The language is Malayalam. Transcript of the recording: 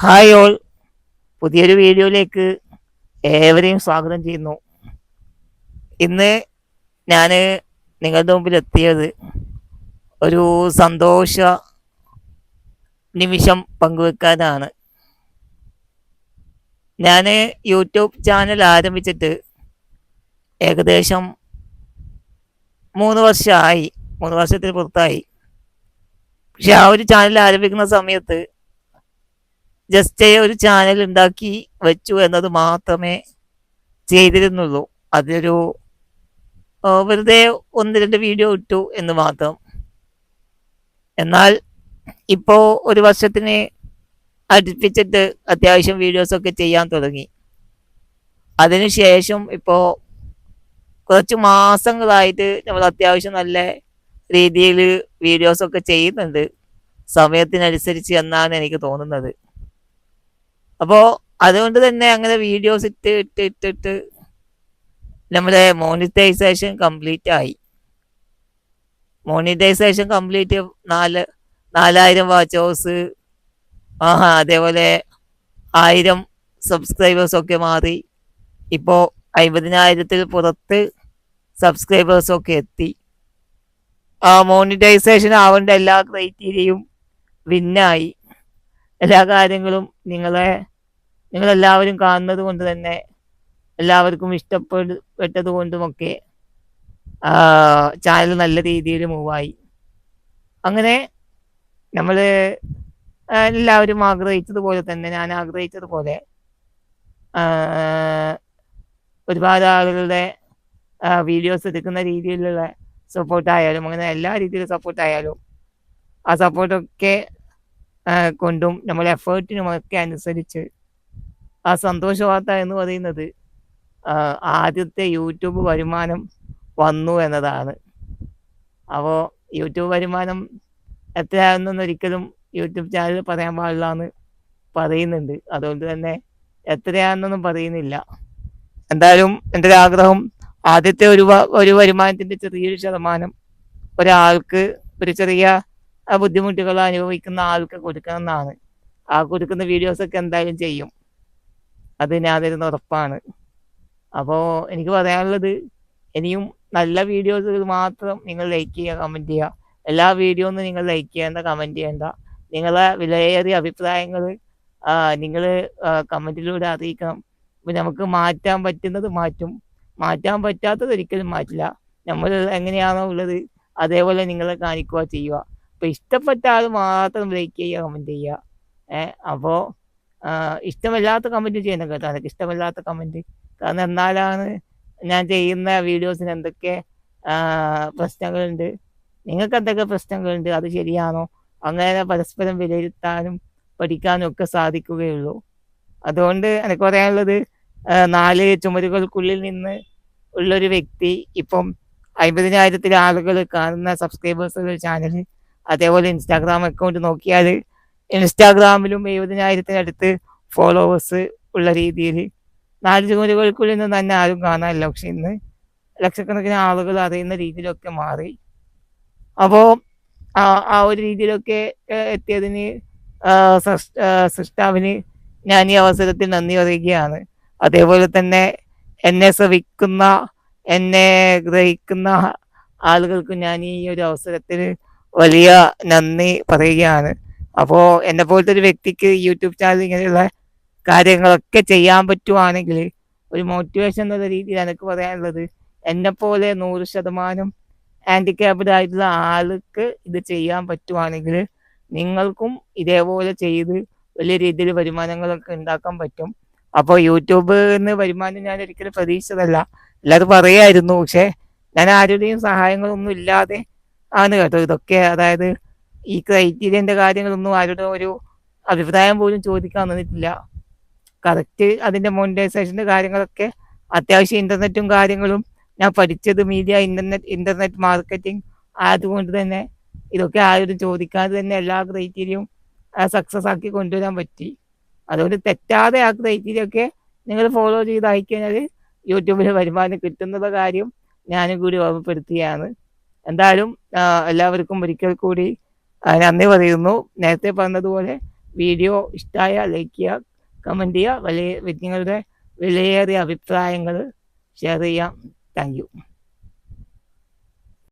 ഹായ് ഓൾ പുതിയൊരു വീഡിയോയിലേക്ക് ഏവരെയും സ്വാഗതം ചെയ്യുന്നു. ഇന്ന് ഞാൻ നിങ്ങളുടെ മുമ്പിൽ എത്തിയത് ഒരു സന്തോഷ നിമിഷം പങ്കുവെക്കാനാണ്. ഞാൻ യൂട്യൂബ് ചാനൽ ആരംഭിച്ചിട്ട് ഏകദേശം മൂന്ന് വർഷമായി മൂന്ന് വർഷത്തിന് പുറത്തായി. പക്ഷെ ആ ഒരു ചാനൽ ആരംഭിക്കുന്ന സമയത്ത് ജസ്റ്റ് ഒരു ചാനൽ ഉണ്ടാക്കി വെച്ചു എന്നത് മാത്രമേ ചെയ്തിരുന്നുള്ളൂ. അതൊരു വെറുതെ ഒന്ന് രണ്ട് വീഡിയോ ഇട്ടു എന്ന് മാത്രം. എന്നാൽ ഇപ്പോ ഒരു വർഷത്തിന് അടുപ്പിച്ചിട്ട് അത്യാവശ്യം വീഡിയോസൊക്കെ ചെയ്യാൻ തുടങ്ങി. അതിനുശേഷം ഇപ്പോ കുറച്ച് മാസങ്ങളായിട്ട് നമ്മൾ അത്യാവശ്യം നല്ല രീതിയിൽ വീഡിയോസൊക്കെ ചെയ്യുന്നുണ്ട്. സമയത്തിനനുസരിച്ച് എന്നാണ് എനിക്ക് തോന്നുന്നത്. അപ്പോൾ അതുകൊണ്ട് തന്നെ അങ്ങനെ വീഡിയോസ് ഇട്ട് ഇട്ട് ഇട്ട് നമ്മുടെ മോണിറ്റൈസേഷൻ കംപ്ലീറ്റ് ആയി. മോണിറ്റൈസേഷൻ കംപ്ലീറ്റ് നാല് നാലായിരം വാച്ചേഴ്സ് ആഹാ അതേപോലെ ആയിരം സബ്സ്ക്രൈബേഴ്സ് ഒക്കെ മാറി. ഇപ്പോൾ അമ്പതിനായിരത്തിൽ പുറത്ത് സബ്സ്ക്രൈബേഴ്സ് ഒക്കെ എത്തി. ആ മോണിറ്റൈസേഷൻ ആവേണ്ട എല്ലാ ക്രൈറ്റീരിയയും വിന്നായി എല്ലാ കാര്യങ്ങളും നിങ്ങളെ നിങ്ങളെല്ലാവരും കാണുന്നത് കൊണ്ട് തന്നെ എല്ലാവർക്കും ഇഷ്ടപ്പെട്ടത് കൊണ്ടുമൊക്കെ ചാനൽ നല്ല രീതിയിൽ മൂവായി അങ്ങനെ നമ്മൾ എല്ലാവരും ആഗ്രഹിച്ചതുപോലെ തന്നെ ഞാൻ ആഗ്രഹിച്ചതുപോലെ ഒരുപാട് ആളുകളുടെ വീഡിയോസ് എടുക്കുന്ന രീതിയിലുള്ള സപ്പോർട്ടായാലും അങ്ങനെ എല്ലാ രീതിയിലും സപ്പോർട്ടായാലും ആ സപ്പോർട്ടൊക്കെ കൊണ്ടും നമ്മുടെ എഫേർട്ടിനുമൊക്കെ അനുസരിച്ച് ആ സന്തോഷ വാർത്ത എന്ന് പറയുന്നത് ആദ്യത്തെ യൂട്യൂബ് വരുമാനം വന്നു എന്നതാണ്. അപ്പോൾ യൂട്യൂബ് വരുമാനം എത്രയാണെന്നൊന്നും ഒരിക്കലും യൂട്യൂബ് ചാനൽ പറയാൻ പാടില്ല എന്ന് പറയുന്നുണ്ട്. അതുകൊണ്ട് തന്നെ എത്രയാണെന്നൊന്നും പറയുന്നില്ല. എന്തായാലും എന്റെ ഒരു ആഗ്രഹം ആദ്യത്തെ ഒരു ഒരു വരുമാനത്തിന്റെ ചെറിയൊരു ശതമാനം ഒരാൾക്ക് ഒരു ചെറിയ ബുദ്ധിമുട്ടുകൾ അനുഭവിക്കുന്ന ആൾക്ക് കൊടുക്കണം എന്നാണ് ആ കൊടുക്കുന്ന വീഡിയോസൊക്കെ എന്തായാലും ചെയ്യും. അത് ഞാൻ ഉറപ്പാണ്. അപ്പോൾ എനിക്ക് പറയാനുള്ളത് ഇനിയും നല്ല വീഡിയോസ് മാത്രം നിങ്ങൾ ലൈക്ക് ചെയ്യുക കമന്റ് ചെയ്യുക. എല്ലാ വീഡിയോ ഒന്നും നിങ്ങൾ ലൈക്ക് ചെയ്യേണ്ട കമന്റ് ചെയ്യേണ്ട. നിങ്ങളെ വിലയേറിയ അഭിപ്രായങ്ങൾ നിങ്ങൾ കമന്റിലൂടെ അറിയിക്കണം. നമുക്ക് മാറ്റാൻ പറ്റുന്നത് മാറ്റും. മാറ്റാൻ പറ്റാത്തത് ഒരിക്കലും മാറ്റില്ല. നമ്മൾ എങ്ങനെയാണോ ഉള്ളത് അതേപോലെ നിങ്ങളെ കാണിക്കുക ചെയ്യുക. അപ്പോൾ ഇഷ്ടപ്പെട്ട ആൾ മാത്രം ലൈക്ക് ചെയ്യുക കമന്റ് ചെയ്യുക. ഏഹ് അപ്പോൾ ഇഷ്ടമില്ലാത്ത കമന്റ് ചെയ്യുന്ന കേട്ടോ എനിക്ക് ഇഷ്ടമില്ലാത്ത കമന്റ് കാരണം എന്നാലാണ് ഞാൻ ചെയ്യുന്ന വീഡിയോസിന് എന്തൊക്കെ പ്രശ്നങ്ങളുണ്ട്. നിങ്ങൾക്ക് എന്തൊക്കെ പ്രശ്നങ്ങളുണ്ട്? അത് ശരിയാണോ? അങ്ങനെ പരസ്പരം വിലയിരുത്താനും പഠിക്കാനും ഒക്കെ സാധിക്കുകയുള്ളൂ. അതുകൊണ്ട് എനിക്ക് പറയാനുള്ളത് നാല് ചുമരുകൾക്കുള്ളിൽ നിന്ന് ഉള്ളൊരു വ്യക്തി ഇപ്പം അമ്പതിനായിരത്തിൽ ആളുകൾ കാണുന്ന സബ്സ്ക്രൈബേഴ്സ് ചാനൽ അതേപോലെ ഇൻസ്റ്റാഗ്രാം അക്കൗണ്ട് നോക്കിയാൽ ഇൻസ്റ്റാഗ്രാമിലും എഴുപതിനായിരത്തിനടുത്ത് ഫോളോവേഴ്സ് ഉള്ള രീതിയിൽ നാല് ജോലികൾക്കുള്ളിൽ നിന്ന് തന്നെ ആരും കാണാനില്ല. പക്ഷെ ഇന്ന് ലക്ഷക്കണക്കിന് ആളുകൾ അറിയുന്ന രീതിയിലൊക്കെ മാറി. അപ്പോൾ ആ ഒരു രീതിയിലൊക്കെ എത്തിയതിന് സൃഷ്ടാവിന് ഞാൻ ഈ അവസരത്തിൽ നന്ദി പറയുകയാണ്. അതേപോലെ തന്നെ എന്നെ ശ്രവിക്കുന്ന എന്നെ ഗ്രഹിക്കുന്ന ആളുകൾക്ക് ഞാൻ ഈ ഒരു അവസരത്തിൽ വലിയ നന്ദി പറയുകയാണ്. അപ്പോ എന്നെ പോലത്തെ ഒരു വ്യക്തിക്ക് യൂട്യൂബ് ചാനൽ ഇങ്ങനെയുള്ള കാര്യങ്ങളൊക്കെ ചെയ്യാൻ പറ്റുവാണെങ്കിൽ ഒരു മോട്ടിവേഷൻ എന്നുള്ള രീതിയിൽ എനിക്ക് പറയാനുള്ളത്. എന്നെപ്പോലെ നൂറ് ശതമാനം ഹാൻഡിക്യാപ്ഡ് ആയിട്ടുള്ള ആൾക്ക് ഇത് ചെയ്യാൻ പറ്റുവാണെങ്കിൽ നിങ്ങൾക്കും ഇതേപോലെ ചെയ്ത് വലിയ രീതിയിൽ വരുമാനങ്ങളൊക്കെ ഉണ്ടാക്കാൻ പറ്റും. അപ്പോൾ യൂട്യൂബ് നിന്ന് വരുമാനം ഞാൻ ഒരിക്കലും പ്രതീക്ഷിച്ചതല്ല. എല്ലാവരും പറയായിരുന്നു. പക്ഷേ ഞാൻ ആരുടെയും സഹായങ്ങളൊന്നും ഇല്ലാതെ ആണ് കേട്ടോ. ഇതൊക്കെ അതായത് ഈ ക്രൈറ്റീരിയന്റെ കാര്യങ്ങളൊന്നും ആരുടെ ഒരു അഭിപ്രായം പോലും ചോദിക്കാൻ വന്നിട്ടില്ല. കറക്റ്റ് അതിന്റെ മോണിറ്റൈസേഷന്റെ കാര്യങ്ങളൊക്കെ അത്യാവശ്യം ഇന്റർനെറ്റും കാര്യങ്ങളും ഞാൻ പഠിച്ചത് മീഡിയ ഇന്റർനെറ്റ് ഇന്റർനെറ്റ് മാർക്കറ്റിംഗ് ആയതുകൊണ്ട് തന്നെ ഇതൊക്കെ ആരും ചോദിക്കാതെ തന്നെ എല്ലാ ക്രൈറ്റീരിയയും സക്സസ് ആക്കി കൊണ്ടുവരാൻ പറ്റി. അതുകൊണ്ട് തെറ്റാതെ ആ ക്രൈറ്റീരിയ ഒക്കെ നിങ്ങൾ ഫോളോ ചെയ്ത് അയക്കഴിഞ്ഞാൽ യൂട്യൂബിൽ വരുമാനം കിട്ടുന്നുള്ള കാര്യം ഞാനും കൂടി ഓർമ്മപ്പെടുത്തുകയാണ്. എന്തായാലും എല്ലാവർക്കും ഒരിക്കൽ കൂടി നന്ദി പറയുന്നു. നേരത്തെ പറഞ്ഞതുപോലെ വീഡിയോ ഇഷ്ടമായ ലൈക്ക് ചെയ്യുക കമന്റ് ചെയ്യുക വലിയ നിങ്ങളുടെ വിലയേറിയ അഭിപ്രായങ്ങൾ ഷെയർ ചെയ്യാം. താങ്ക്